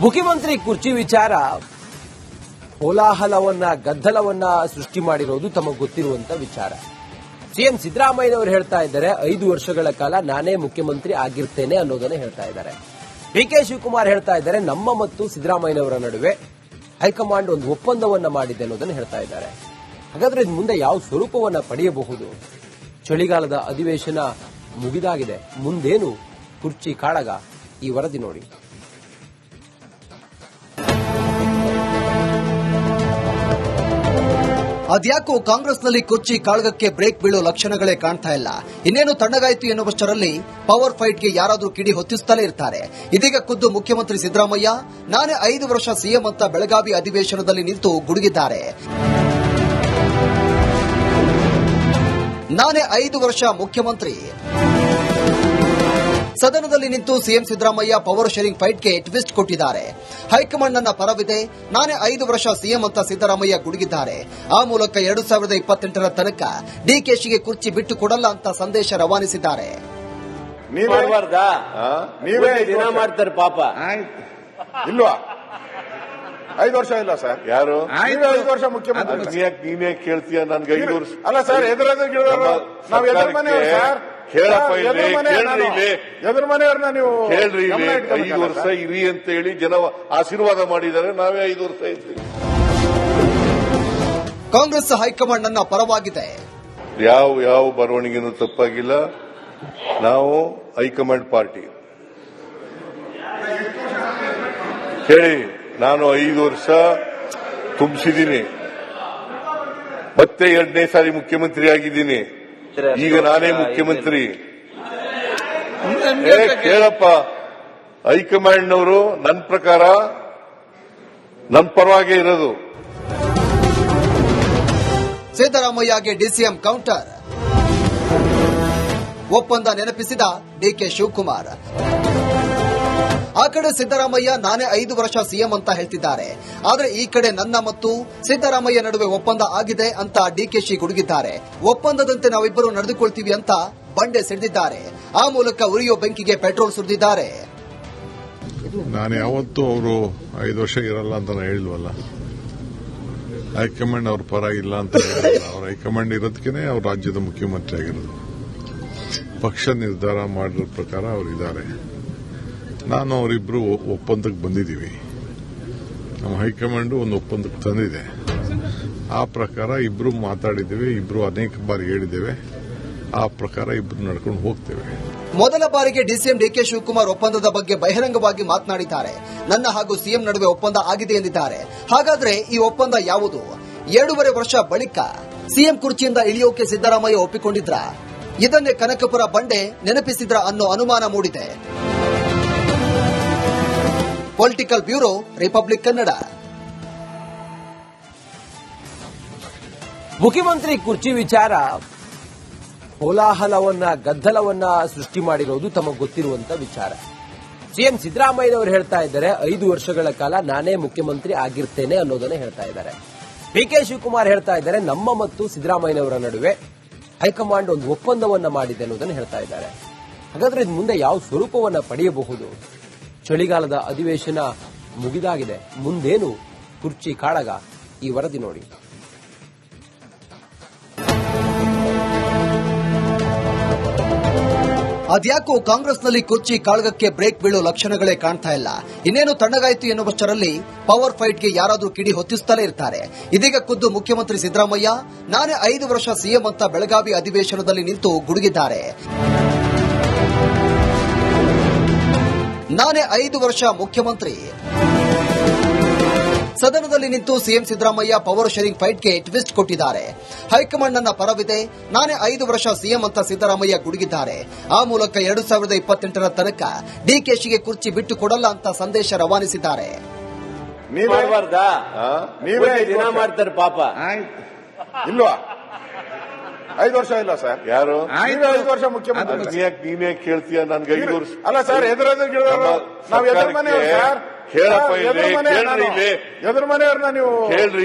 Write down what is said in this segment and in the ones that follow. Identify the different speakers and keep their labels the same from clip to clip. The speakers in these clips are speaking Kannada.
Speaker 1: ಮುಖ್ಯಮಂತ್ರಿ ಕುರ್ಚಿ ವಿಚಾರ, ಕೋಲಾಹಲವನ್ನ, ಗದ್ದಲವನ್ನ ಸೃಷ್ಟಿ ಮಾಡಿರೋದು ತಮಗೆ ಗೊತ್ತಿರುವಂತ ವಿಚಾರ. ಸಿಎಂ ಸಿದ್ದರಾಮಯ್ಯನವರು ಹೇಳ್ತಾ ಇದ್ದಾರೆ, ಐದು ವರ್ಷಗಳ ಕಾಲ ನಾನೇ ಮುಖ್ಯಮಂತ್ರಿ ಆಗಿರ್ತೇನೆ ಅನ್ನೋದನ್ನ ಹೇಳ್ತಾ ಇದ್ದಾರೆ. ಡಿ ಕೆ ಶಿವಕುಮಾರ್ ಹೇಳ್ತಾ ಇದ್ದಾರೆ, ನಮ್ಮ ಮತ್ತು ಸಿದ್ದರಾಮಯ್ಯನವರ ನಡುವೆ ಹೈಕಮಾಂಡ್ ಒಂದು ಒಪ್ಪಂದವನ್ನ ಮಾಡಿದೆ ಅನ್ನೋದನ್ನ ಹೇಳ್ತಾ ಇದ್ದಾರೆ. ಹಾಗಾದ್ರೆ ಇದು ಮುಂದೆ ಯಾವ ಸ್ವರೂಪವನ್ನ ಪಡೆಯಬಹುದು? ಚಳಿಗಾಲದ ಅಧಿವೇಶನ ಮುಗಿದಾಗಿದೆ, ಮುಂದೇನು ಕುರ್ಚಿ ಕಾಳಗ ಈ ವರದಿ ನೋಡಿ.
Speaker 2: ಅದ್ಯಾಕೋ ಕಾಂಗ್ರೆಸ್ನಲ್ಲಿ ಕೊಚ್ಚಿ ಕಾಳಗಕ್ಕೆ ಬ್ರೇಕ್ ಬೀಳೋ ಲಕ್ಷಣಗಳೇ ಕಾಣ್ತಾ ಇಲ್ಲ. ಇನ್ನೇನು ತಣ್ಣಗಾಯ್ತು ಎನ್ನುವಷ್ಟರಲ್ಲಿ ಪವರ್ ಫೈಟ್ಗೆ ಯಾರಾದರೂ ಕಿಡಿ ಹೊತ್ತಿಸ್ತಲೇ ಇರ್ತಾರೆ. ಇದೀಗ ಖುದ್ದು ಮುಖ್ಯಮಂತ್ರಿ ಸಿದ್ದರಾಮಯ್ಯ, ನಾನೇ ಐದು ವರ್ಷ ಸಿಎಂ ಅಂತ ಬೆಳಗಾವಿ ಅಧಿವೇಶನದಲ್ಲಿ ನಿಂತು ಗುಡುಗಿದ್ದಾರೆ. ನಾನೇ ಐದು ವರ್ಷ ಮುಖ್ಯಮಂತ್ರಿ. ಸದನದಲ್ಲಿ ನಿಂತು ಸಿಎಂ ಸಿದ್ದರಾಮಯ್ಯ ಪವರ್ ಶೇರಿಂಗ್ ಫೈಟ್ಗೆ ಟ್ವಿಸ್ಟ್ ಕೊಟ್ಟಿದ್ದಾರೆ. ಹೈಕಮಾಂಡ್ ನನ್ನ ಪರವಿದೆ. ನಾನೇ ಐದು ವರ್ಷ ಸಿಎಂ ಅಂತ ಸಿದ್ದರಾಮಯ್ಯ ಗುಡುಗಿದ್ದಾರೆ. ಆ ಮೂಲಕ ಎರಡು ಸಾವಿರದ ಇಪ್ಪತ್ತೆಂಟರ ತನಕ ಡಿಕೆಶಿಗೆ ಕುರ್ಚಿ ಬಿಟ್ಟು ಕೊಡಲ್ಲ ಅಂತ ಸಂದೇಶ ರವಾನಿಸಿದ್ದಾರೆ.
Speaker 3: ನೀವೇ
Speaker 4: ಮಾಡಬಾರ್ದಾ
Speaker 3: ನೀವೇ
Speaker 4: ನೀವೇ ಮಾಡ್ತಾರೆ ಪಾಪ.
Speaker 3: ಇಲ್ವಾ? ಐದು ವರ್ಷ ಇಲ್ಲ ಸರ್.
Speaker 5: ಯಾರು?
Speaker 3: ನೀವೇ ಐದು ವರ್ಷ ಮುಖ್ಯಮಂತ್ರಿ.
Speaker 5: ನೀನೇ ಕೇಳ್ತೀಯ ನನ್ಗೆ ಐದು ವರ್ಷ
Speaker 3: ಅಲ್ಲ ಸರ್ ಎದುರಾದ್ರೆ ನಾವು ಎದುರು ಮನೆ ಸರ್.
Speaker 5: ಇಲ್ಲಿ,
Speaker 3: ಮನೆ
Speaker 5: ಕೇಳ್ರಿ
Speaker 3: ನಾನು.
Speaker 5: ಇಲ್ಲಿ.
Speaker 3: ಎದುರು ಮನೆಯವ್ರನ್ನ ನೀವು
Speaker 5: ಇಲ್ಲಿ, ಐದು ವರ್ಷ ಇರಿ ಅಂತ ಹೇಳಿ ಜನ ಆಶೀರ್ವಾದ ಮಾಡಿದ್ದಾರೆ ನಾವೇ ಐದು ವರ್ಷ ಇದ್ವಿ
Speaker 2: ಕಾಂಗ್ರೆಸ್ ಹೈಕಮಾಂಡ್ ನನ್ನ ಪರವಾಗಿದೆ.
Speaker 5: ಯಾವ ಯಾವ ಬರವಣಿಗೆನೂ ತಪ್ಪಾಗಿಲ್ಲ. ನಾವು ಹೈಕಮಾಂಡ್ ಪಾರ್ಟಿ. ಹೇಳಿ ನಾನು ಐದು ವರ್ಷ ತುಂಬಿಸಿದ್ದೀನಿ. ಮತ್ತೆ ಎರಡನೇ ಸಾರಿ ಮುಖ್ಯಮಂತ್ರಿ ಆಗಿದ್ದೀನಿ ಈಗ ನಾನೇ ಮುಖ್ಯಮಂತ್ರಿ. ಕೇಳಪ್ಪ ಹೈಕಮಾಂಡ್ ನವರು ನನ್ನ ಪ್ರಕಾರ ನನ್ನ ಪರವಾಗಿ ಇರೋದು.
Speaker 2: ಸಿದ್ದರಾಮಯ್ಯಗೆ ಡಿಸಿಎಂ ಕೌಂಟರ್. ಒಪ್ಪಂದ ನೆನಪಿಸಿದ ಡಿಕೆ ಶಿವಕುಮಾರ್. ಆ ಕಡೆ ಸಿದ್ದರಾಮಯ್ಯ ನಾನೇ ಐದು ವರ್ಷ ಸಿಎಂ ಅಂತ ಹೇಳ್ತಿದ್ದಾರೆ. ಆದ್ರೆ ಈ ಕಡೆ ನನ್ನ ಮತ್ತು ಸಿದ್ದರಾಮಯ್ಯ ನಡುವೆ ಒಪ್ಪಂದ ಆಗಿದೆ ಅಂತ ಡಿಕೆಶಿ ಗುಡುಗಿದ್ದಾರೆ. ಒಪ್ಪಂದದಂತೆ ನಾವಿಬ್ಬರು ನಡೆದುಕೊಳ್ತೀವಿ ಅಂತ ಬಂಡೆ ಸಿಡಿದಿದ್ದಾರೆ. ಆ ಮೂಲಕ ಉರಿಯೋ ಬೆಂಕಿಗೆ ಪೆಟ್ರೋಲ್ ಸುರಿದಿದ್ದಾರೆ.
Speaker 6: ನಾನು ಯಾವತ್ತೂ ಅವರು ಐದು ವರ್ಷ ಇರಲ್ಲ ಅಂತ ನಾನು ಹೇಳಿಲ್ವಲ್ಲ ಹೈಕಮಾಂಡ್ ಅವ್ರ ಪರ ಇಲ್ಲ ಅಂತ ಅವ್ರ ಹೈಕಮಾಂಡ್ ಇರೋದಕ್ಕೆ ಅವ್ರ ರಾಜ್ಯದ ಮುಖ್ಯಮಂತ್ರಿ ಆಗಿರೋದು. ಪಕ್ಷ ನಿರ್ಧಾರ ಮಾಡಿರೋ ಪ್ರಕಾರ ಅವರಿದ್ದಾರೆ ನಾನು ಅವರಿಬ್ಬರು ಒಪ್ಪಂದಕ್ಕೆ ಬಂದಿದ್ದೀವಿ. ನಮ್ಮ ಹೈಕಮಾಂಡ್ ಒಂದು ಒಪ್ಪಂದಕ್ಕೆ ತಂದಿದೆ. ಆ ಪ್ರಕಾರ ಇಬ್ರು ಮಾತಾಡಿದ್ದೇವೆ, ಇಬ್ರು ಅನೇಕ ಬಾರಿ ಹೇಳಿದ್ದೇವೆ. ಆ ಪ್ರಕಾರ ಇಬ್ರು ನಡ್ಕೊಂಡು ಹೋಗ್ತೇವೆ.
Speaker 2: ಮೊದಲ ಬಾರಿಗೆ ಡಿಸಿಎಂ ಡಿಕೆ ಶಿವಕುಮಾರ್ ಒಪ್ಪಂದದ ಬಗ್ಗೆ ಬಹಿರಂಗವಾಗಿ ಮಾತನಾಡಿದ್ದಾರೆ. ನನ್ನ ಹಾಗೂ ಸಿಎಂ ನಡುವೆ ಒಪ್ಪಂದ ಆಗಿದೆ ಎಂದಿದ್ದಾರೆ. ಹಾಗಾದ್ರೆ ಈ ಒಪ್ಪಂದ ಯಾವುದು? ಎರಡೂವರೆ ವರ್ಷ ಬಳಿಕ ಸಿಎಂ ಕುರ್ಚಿಯಿಂದ ಇಳಿಯೋಕೆ ಸಿದ್ದರಾಮಯ್ಯ ಒಪ್ಪಿಕೊಂಡಿದ್ರ? ಇದನ್ನೇ ಕನಕಪುರ ಬಂಡೆ ನೆನಪಿಸಿದ್ರ ಅನ್ನೋ ಅನುಮಾನ ಮೂಡಿದೆ. ಪೊಲಿಟಿಕಲ್ ಬ್ಯೂರೋ ರಿಪಬ್ಲಿಕ್ ಕನ್ನಡ
Speaker 1: ಮುಖ್ಯಮಂತ್ರಿ ಕುರ್ಚಿ ವಿಚಾರ. ಕೋಲಾಹಲವನ್ನ, ಗದ್ದಲವನ್ನ ಸೃಷ್ಟಿ ಮಾಡಿರೋದು ತಮಗೆ ಗೊತ್ತಿರುವಂತ ವಿಚಾರ. ಸಿಎಂ ಸಿದ್ದರಾಮಯ್ಯನವರು ಹೇಳ್ತಾ ಇದ್ದಾರೆ, ಐದು ವರ್ಷಗಳ ಕಾಲ ನಾನೇ ಮುಖ್ಯಮಂತ್ರಿ ಆಗಿರ್ತೇನೆ ಅನ್ನೋದನ್ನ ಹೇಳ್ತಾ ಇದ್ದಾರೆ. ಡಿ ಕೆ ಶಿವಕುಮಾರ್ ಹೇಳ್ತಾ ಇದ್ದಾರೆ, ನಮ್ಮ ಮತ್ತು ಸಿದ್ದರಾಮಯ್ಯನವರ ನಡುವೆ ಹೈಕಮಾಂಡ್ ಒಂದು ಒಪ್ಪಂದವನ್ನ ಮಾಡಿದೆ ಅನ್ನೋದನ್ನ ಹೇಳ್ತಾ ಇದ್ದಾರೆ. ಹಾಗಾದ್ರೆ ಮುಂದೆ ಯಾವ ಸ್ವರೂಪವನ್ನ ಪಡೆಯಬಹುದು? ಚಳಿಗಾಲದ ಅಧಿವೇಶನ ಮುಗಿದಾಗಿದೆ. ಮುಂದೇನು ಕುರ್ಚಿ ಕಾಳಗ ಈ ವರದಿ ನೋಡಿ.
Speaker 2: ಅದ್ಯಾಕೋ ಕಾಂಗ್ರೆಸ್ನಲ್ಲಿ ಕುರ್ಚಿ ಕಾಳಗಕ್ಕೆ ಬ್ರೇಕ್ ಬೀಳೋ ಲಕ್ಷಣಗಳೇ ಕಾಣ್ತಾ ಇಲ್ಲ. ಇನ್ನೇನು ತಣ್ಣಗಾಯಿತು ಎನ್ನುವಷ್ಟರಲ್ಲಿ ಪವರ್ ಫೈಟ್ಗೆ ಯಾರಾದರೂ ಕಿಡಿ ಹೊತ್ತಿಸ್ತಲೇ ಇರ್ತಾರೆ. ಇದೀಗ ಖುದ್ದು ಮುಖ್ಯಮಂತ್ರಿ ಸಿದ್ದರಾಮಯ್ಯ, ನಾನೇ ಐದು ವರ್ಷ ಸಿಎಂ ಅಂತ ಬೆಳಗಾವಿ ಅಧಿವೇಶನದಲ್ಲಿ ನಿಂತು ಗುಡುಗಿದ್ದಾರೆ. ನಾನೇ ಐದು ವರ್ಷ ಮುಖ್ಯಮಂತ್ರಿ. ಸದನದಲ್ಲಿ ನಿಂತು ಸಿಎಂ ಸಿದ್ದರಾಮಯ್ಯ ಪವರ್ ಶೇರಿಂಗ್ ಫೈಟ್ಗೆ ಟ್ವಿಸ್ಟ್ ಕೊಟ್ಟಿದ್ದಾರೆ. ಹೈಕಮಾಂಡ್ ನನ್ನ ಪರವಿದೆ. ನಾನೇ ಐದು ವರ್ಷ ಸಿಎಂ ಅಂತ ಸಿದ್ದರಾಮಯ್ಯ ಗುಡುಗಿದ್ದಾರೆ. ಆ ಮೂಲಕ ಎರಡು ಸಾವಿರದ ಇಪ್ಪತ್ತೆಂಟರ ತನಕ ಡಿಕೆಶಿಗೆ ಕುರ್ಚಿ ಬಿಟ್ಟು ಕೊಡಲ್ಲ ಅಂತ ಸಂದೇಶ ರವಾನಿಸಿದ್ದಾರೆ.
Speaker 3: ನೀವೇ
Speaker 4: ಮಾಡಬಾರ್ದಾ?
Speaker 3: ನೀವೇ
Speaker 4: ನೀವೇ
Speaker 3: ಐದು
Speaker 4: ದಿನ ಮಾಡ್ತಾರೆ ಪಾಪ.
Speaker 3: ಇಲ್ವಾ? ಐದು ವರ್ಷ ಇಲ್ಲ ಸರ್.
Speaker 5: ಯಾರು?
Speaker 3: ಐದು ವರ್ಷ ಮುಖ್ಯಮಂತ್ರಿ.
Speaker 5: ನೀನೇ ಕೇಳ್ತೀಯ ನನ್ಗೆ ಐದು ವರ್ಷ
Speaker 3: ಅಲ್ಲ ಸರ್ ಎದುರಾದ್ರೆ ನಾವು ಎದುರು ಮನೆಯವ್ರು ಸರ್.
Speaker 5: ಹೇಳಪ್ಪ ಇಲ್ಲಿ.
Speaker 3: ಎದುರು ಮನೆಯವ್ರನ್ನ ನೀವು
Speaker 5: ಹೇಳ್ರಿ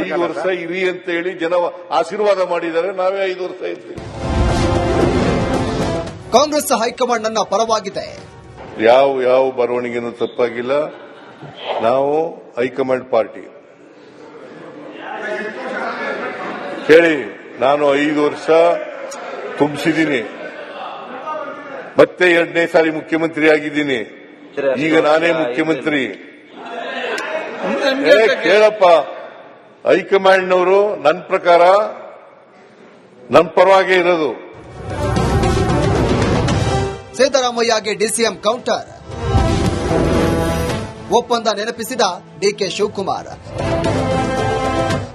Speaker 5: ಐದು ವರ್ಷ? ಇರಿ ಅಂತ ಹೇಳಿ ಜನ ಆಶೀರ್ವಾದ ಮಾಡಿದ್ದಾರೆ. ನಾವೇ ಐದು ವರ್ಷ ಇರ್ತೀವಿ
Speaker 2: ಕಾಂಗ್ರೆಸ್ ಹೈಕಮಾಂಡ್ ನನ್ನ ಪರವಾಗಿದೆ.
Speaker 5: ಯಾವ ಯಾವ ಬರವಣಿಗೆನೂ ತಪ್ಪಾಗಿಲ್ಲ. ನಾವು ಹೈಕಮಾಂಡ್ ಪಾರ್ಟಿ. ಕೇಳಿ ನಾನು ಐದು ವರ್ಷ ತುಂಬಿಸಿದ್ದೀನಿ. ಮತ್ತೆ ಎರಡನೇ ಸಾರಿ ಮುಖ್ಯಮಂತ್ರಿ ಆಗಿದ್ದೀನಿ. ಈಗ ನಾನೇ ಮುಖ್ಯಮಂತ್ರಿ. ಕೇಳಪ್ಪ. ಹೈಕಮಾಂಡ್ನವರು ನನ್ನ ಪ್ರಕಾರ ನನ್ನ ಪರವಾಗೇ ಇರೋದು.
Speaker 2: ಸಿದ್ದರಾಮಯ್ಯಗೆ ಡಿಸಿಎಂ ಕೌಂಟರ್. ಒಪ್ಪಂದ ನೆನಪಿಸಿದ ಡಿಕೆ ಶಿವಕುಮಾರ್.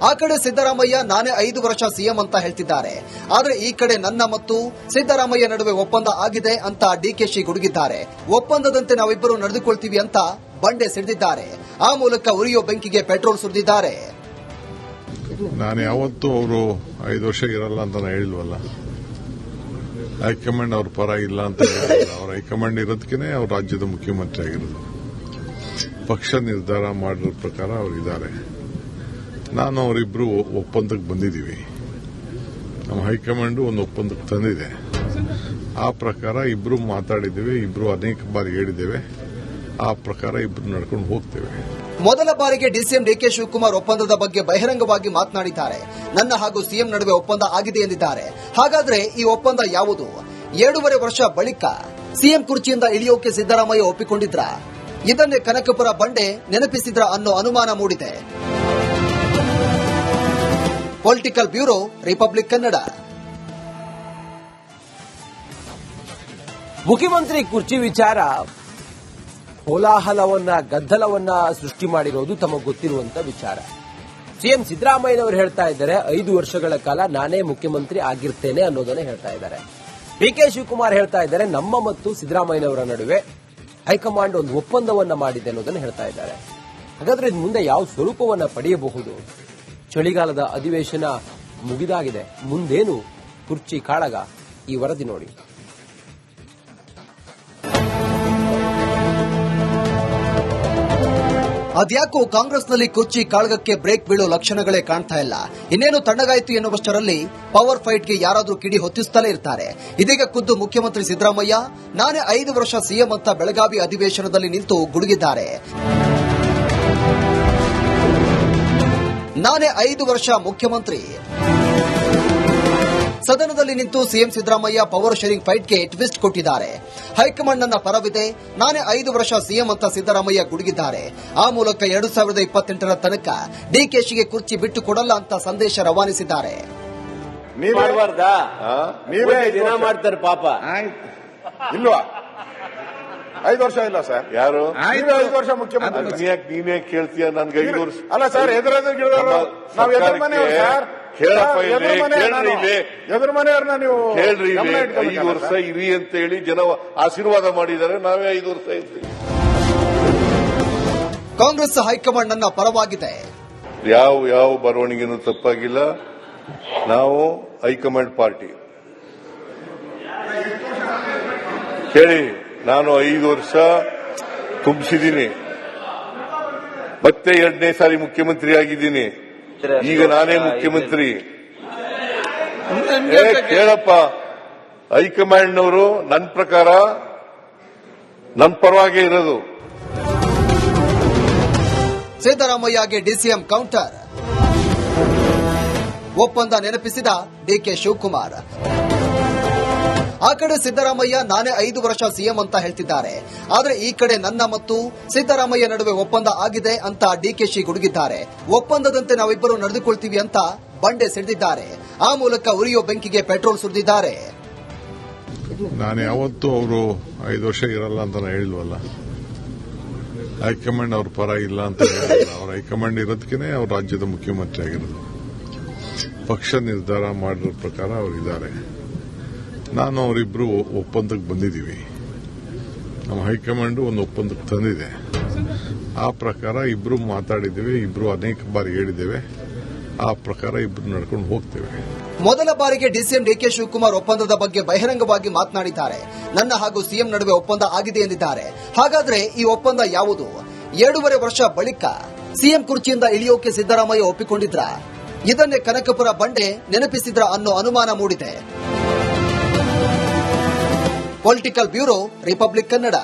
Speaker 2: ಆ ಕಡೆ ಸಿದ್ದರಾಮಯ್ಯ, ನಾನೇ ಐದು ವರ್ಷ ಸಿಎಂ ಅಂತ ಹೇಳ್ತಿದ್ದಾರೆ. ಆದ್ರೆ ಈ ಕಡೆ ನನ್ನ ಮತ್ತು ಸಿದ್ದರಾಮಯ್ಯ ನಡುವೆ ಒಪ್ಪಂದ ಆಗಿದೆ ಅಂತ ಡಿಕೆಶಿ ಗುಡುಗಿದ್ದಾರೆ. ಒಪ್ಪಂದದಂತೆ ನಾವಿಬ್ಬರು ನಡೆದುಕೊಳ್ತೀವಿ ಅಂತ ಬಂಡೆ ಸಿಡಿದಿದ್ದಾರೆ. ಆ ಮೂಲಕ ಉರಿಯೋ ಬೆಂಕಿಗೆ ಪೆಟ್ರೋಲ್ ಸುರಿದಿದ್ದಾರೆ.
Speaker 6: ನಾನು ಯಾವತ್ತೂ ಅವರು ಐದು ವರ್ಷ ಇರಲ್ಲ ಅಂತ ಹೇಳಿಲ್ವಲ್ಲ? ಹೈಕಮಾಂಡ್ ಅವ್ರ ಪರ ಇಲ್ಲ ಅಂತ ಅವ್ರ ಹೈಕಮಾಂಡ್ ಇರೋದಕ್ಕೇನೆ ಅವ್ರ ರಾಜ್ಯದ ಮುಖ್ಯಮಂತ್ರಿ ಆಗಿರೋದು. ಪಕ್ಷ ನಿರ್ಧಾರ ಮಾಡಿರೋ ಪ್ರಕಾರ ಅವರು ಇದ್ದಾರೆ. ನಾನು ಅವರಿಬ್ಬರು ಒಪ್ಪಂದಕ್ಕೆ ಬಂದಿದ್ದೀವಿ. ನಮ್ಮ ಹೈಕಮಾಂಡ್ ಒಂದು ಒಪ್ಪಂದಕ್ಕೆ ತಂದಿದೆ. ಆ ಪ್ರಕಾರ ಇಬ್ರು ಮಾತಾಡಿದ್ದೇವೆ, ಇಬ್ರು ಅನೇಕ ಬಾರಿ ಹೇಳಿದ್ದೇವೆ. ಆ ಪ್ರಕಾರ ಇಬ್ರು ನಡ್ಕೊಂಡು ಹೋಗ್ತೇವೆ.
Speaker 2: ಮೊದಲ ಬಾರಿಗೆ ಡಿಸಿಎಂ ಡಿಕೆ ಶಿವಕುಮಾರ್ ಒಪ್ಪಂದದ ಬಗ್ಗೆ ಬಹಿರಂಗವಾಗಿ ಮಾತನಾಡಿದ್ದಾರೆ. ನನ್ನ ಹಾಗೂ ಸಿಎಂ ನಡುವೆ ಒಪ್ಪಂದ ಆಗಿದೆ ಎಂದಿದ್ದಾರೆ. ಹಾಗಾದ್ರೆ ಈ ಒಪ್ಪಂದ ಯಾವುದು? ಏಳೂವರೆ ವರ್ಷ ಬಳಿಕ ಸಿಎಂ ಕುರ್ಚಿಯಿಂದ ಇಳಿಯೋಕೆ ಸಿದ್ದರಾಮಯ್ಯ ಒಪ್ಪಿಕೊಂಡಿದ್ರ? ಇದನ್ನೇ ಕನಕಪುರ ಬಂಡೆ ನೆನಪಿಸಿದ್ರ ಅನ್ನೋ ಅನುಮಾನ ಮೂಡಿದೆ. ಪೊಲಿಟಿಕಲ್ ಬ್ಯೂರೋ ರಿಪಬ್ಲಿಕ್ ಕನ್ನಡ
Speaker 1: ಮುಖ್ಯಮಂತ್ರಿ ಕುರ್ಚಿ ವಿಚಾರ. ಕೋಲಾಹಲವನ್ನ, ಗದ್ದಲವನ್ನ ಸೃಷ್ಟಿ ಮಾಡಿರೋದು ತಮಗೆ ಗೊತ್ತಿರುವಂತ ವಿಚಾರ. ಸಿಎಂ ಸಿದ್ದರಾಮಯ್ಯನವರು ಹೇಳ್ತಾ ಇದ್ದಾರೆ, ಐದು ವರ್ಷಗಳ ಕಾಲ ನಾನೇ ಮುಖ್ಯಮಂತ್ರಿ ಆಗಿರ್ತೇನೆ ಅನ್ನೋದನ್ನ ಹೇಳ್ತಾ ಇದ್ದಾರೆ. ಡಿ ಕೆ ಶಿವಕುಮಾರ್ ಹೇಳ್ತಾ ಇದ್ದಾರೆ, ನಮ್ಮ ಮತ್ತು ಸಿದ್ದರಾಮಯ್ಯನವರ ನಡುವೆ ಹೈಕಮಾಂಡ್ ಒಂದು ಒಪ್ಪಂದವನ್ನ ಮಾಡಿದೆ ಅನ್ನೋದನ್ನ ಹೇಳ್ತಾ ಇದ್ದಾರೆ. ಹಾಗಾದ್ರೆ ಮುಂದೆ ಯಾವ ಸ್ವರೂಪವನ್ನ ಪಡೆಯಬಹುದು? ಚಳಿಗಾಲದ ಅಧಿವೇಶನ ಮುಗಿದಾಗಿದೆ. ಮುಂದೇನು ಕುರ್ಚಿ ಕಾಳಗ ಈ ವರದಿ ನೋಡಿ.
Speaker 2: ಅದ್ಯಾಕೋ ಕಾಂಗ್ರೆಸ್ನಲ್ಲಿ ಕುರ್ಚಿ ಕಾಳಗಕ್ಕೆ ಬ್ರೇಕ್ ಬೀಳೋ ಲಕ್ಷಣಗಳೇ ಕಾಣ್ತಾ ಇಲ್ಲ. ಇನ್ನೇನು ತಣ್ಣಗಾಯಿತು ಎನ್ನುವಷ್ಟರಲ್ಲಿ ಪವರ್ ಫೈಟ್ಗೆ ಯಾರಾದರೂ ಕಿಡಿ ಹೊತ್ತಿಸ್ತಲೇ ಇರ್ತಾರೆ. ಇದೀಗ ಖುದ್ದು ಮುಖ್ಯಮಂತ್ರಿ ಸಿದ್ದರಾಮಯ್ಯ, ನಾನೇ ಐದು ವರ್ಷ ಸಿಎಂ ಅಂತ ಬೆಳಗಾವಿ ಅಧಿವೇಶನದಲ್ಲಿ ನಿಂತು ಗುಡುಗಿದ್ದಾರೆ. ನಾನೇ ಐದು ವರ್ಷ ಮುಖ್ಯಮಂತ್ರಿ. ಸದನದಲ್ಲಿ ನಿಂತು ಸಿಎಂ ಸಿದ್ದರಾಮಯ್ಯ ಪವರ್ ಶೇರಿಂಗ್ ಫೈಟ್ಗೆ ಟ್ವಿಸ್ಟ್ ಕೊಟ್ಟಿದ್ದಾರೆ. ಹೈಕಮಾಂಡ್ ನನ್ನ ಪರವಿದೆ. ನಾನೇ ಐದು ವರ್ಷ ಸಿಎಂ ಅಂತ ಸಿದ್ದರಾಮಯ್ಯ ಗುಡುಗಿದ್ದಾರೆ. ಆ ಮೂಲಕ ಎರಡು ಸಾವಿರದ ಇಪ್ಪತ್ತೆಂಟರ ತನಕ ಡಿಕೆಶಿಗೆ ಕುರ್ಚಿ ಬಿಟ್ಟು ಕೊಡಲ್ಲ ಅಂತ ಸಂದೇಶ ರವಾನಿಸಿದ್ದಾರೆ.
Speaker 3: ನೀವೇ
Speaker 4: ದಿನ ಮಾಡ್ತಾರೆ ಪಾಪ.
Speaker 3: ಇಲ್ವಾ? ಐದು ವರ್ಷ ಇಲ್ಲ ಸರ್.
Speaker 5: ಯಾರು?
Speaker 3: ಐದು ವರ್ಷ ಮುಖ್ಯಮಂತ್ರಿ.
Speaker 5: ನೀನೇ ಕೇಳ್ತೀಯ ನನ್ಗೆ ಐದು ವರ್ಷ
Speaker 3: ಅಲ್ಲ ಸರ್ ಎದುರೆದುರು ನಾವು ಎದುರು ಮನೆಯವ್ರು ಸರ್. ಎದುರು. ಮನೆಯವ್ರನ್ನ ನೀವು
Speaker 5: ಹೇಳ್ರಿ ಐದು ವರ್ಷ ಇರಿ ಅಂತ ಹೇಳಿ ಜನ ಆಶೀರ್ವಾದ ಮಾಡಿದ್ದಾರೆ. ನಾವೇ ಐದು ವರ್ಷ ಇರ್ತೀವಿ.
Speaker 2: ಕಾಂಗ್ರೆಸ್ ಹೈಕಮಾಂಡ್ ನನ್ನ ಪರವಾಗಿದೆ.
Speaker 5: ಯಾವ ಯಾವ ಬರವಣಿಗೆನೂ ತಪ್ಪಾಗಿಲ್ಲ. ನಾವು ಹೈಕಮಾಂಡ್ ಪಾರ್ಟಿ. ಕೇಳಿ. ನಾನು ಐದು ವರ್ಷ ತುಂಬಿಸಿದ್ದೀನಿ. ಮತ್ತೆ ಎರಡನೇ ಸಾರಿ ಮುಖ್ಯಮಂತ್ರಿ ಆಗಿದ್ದೀನಿ. ಈಗ ನಾನೇ ಮುಖ್ಯಮಂತ್ರಿ. ಹೇಳಪ್ಪ ಕೇಳಪ್ಪ ಹೈಕಮಾಂಡ್ನವರು ನನ್ನ ಪ್ರಕಾರ ನನ್ನ ಪರವಾಗೇ ಇರೋದು.
Speaker 2: ಸಿದ್ದರಾಮಯ್ಯಗೆ ಡಿಸಿಎಂ ಕೌಂಟರ್. ಒಪ್ಪಂದ ನೆನಪಿಸಿದ ಡಿಕೆ ಶಿವಕುಮಾರ್. ಆ ಕಡೆ ಸಿದ್ದರಾಮಯ್ಯ ನಾನೇ ಐದು ವರ್ಷ ಸಿಎಂ ಅಂತ ಹೇಳ್ತಿದ್ದಾರೆ. ಆದರೆ ಈ ಕಡೆ ನನ್ನ ಮತ್ತು ಸಿದ್ದರಾಮಯ್ಯ ನಡುವೆ ಒಪ್ಪಂದ ಆಗಿದೆ ಅಂತ ಡಿಕೆಶಿ ಗುಡುಗಿದ್ದಾರೆ. ಒಪ್ಪಂದದಂತೆ ನಾವಿಬ್ಬರು ನಡೆದುಕೊಳ್ತೀವಿ ಅಂತ ಬಂಡೆ ಸಿಡಿದಿದ್ದಾರೆ. ಆ ಮೂಲಕ ಉರಿಯೋ ಬೆಂಕಿಗೆ ಪೆಟ್ರೋಲ್ ಸುರಿದಿದ್ದಾರೆ.
Speaker 6: ನಾನು ಯಾವತ್ತೂ ಅವರು ಐದು ವರ್ಷ ಇರಲ್ಲ ಅಂತ ನಾನು ಹೇಳಿಲ್ವಲ್ಲ ಹೈಕಮಾಂಡ್ ಅವ್ರ ಪರ ಇಲ್ಲ ಅಂತ ಅವ್ರ ಹೈಕಮಾಂಡ್ ಇರೋದಕ್ಕೆ ಅವ್ರ ರಾಜ್ಯದ ಮುಖ್ಯಮಂತ್ರಿ ಆಗಿರೋದು. ಪಕ್ಷ ನಿರ್ಧಾರ ಮಾಡಿರೋ ಪ್ರಕಾರ ಅವ್ರು ಇದ್ದಾರೆ. ನಾನು ಅವರಿಬ್ರು ಒಪ್ಪಂದಕ್ಕೆ ಬಂದಿದ್ದೀವಿ. ನಮ್ಮ ಹೈಕಮಾಂಡ್ ಒಂದು ಒಪ್ಪಂದಕ್ಕೆ ತಂದಿದೆ. ಆ ಪ್ರಕಾರ ಇಬ್ರು ಮಾತಾಡಿದ್ದೇವೆ, ಇಬ್ರು ಅನೇಕ ಬಾರಿ ಹೇಳಿದ್ದೇವೆ. ಆ ಪ್ರಕಾರ ಇಬ್ರು ನಡ್ಕೊಂಡು ಹೋಗ್ತೇವೆ.
Speaker 2: ಮೊದಲ ಬಾರಿಗೆ ಡಿಸಿಎಂ ಡಿಕೆ ಶಿವಕುಮಾರ್ ಒಪ್ಪಂದದ ಬಗ್ಗೆ ಬಹಿರಂಗವಾಗಿ ಮಾತನಾಡಿದ್ದಾರೆ. ನನ್ನ ಹಾಗೂ ಸಿಎಂ ನಡುವೆ ಒಪ್ಪಂದ ಆಗಿದೆ ಎಂದಿದ್ದಾರೆ. ಹಾಗಾದ್ರೆ ಈ ಒಪ್ಪಂದ ಯಾವುದು? ಏಳೂವರೆ ವರ್ಷ ಬಳಿಕ ಸಿಎಂ ಕುರ್ಚಿಯಿಂದ ಇಳಿಯೋಕೆ ಸಿದ್ದರಾಮಯ್ಯ ಒಪ್ಪಿಕೊಂಡಿದ್ರ? ಇದನ್ನೇ ಕನಕಪುರ ಬಂಡೆ ನೆನಪಿಸಿದ್ರ ಅನ್ನೋ ಅನುಮಾನ ಮೂಡಿದೆ. Political bureau republic Kannada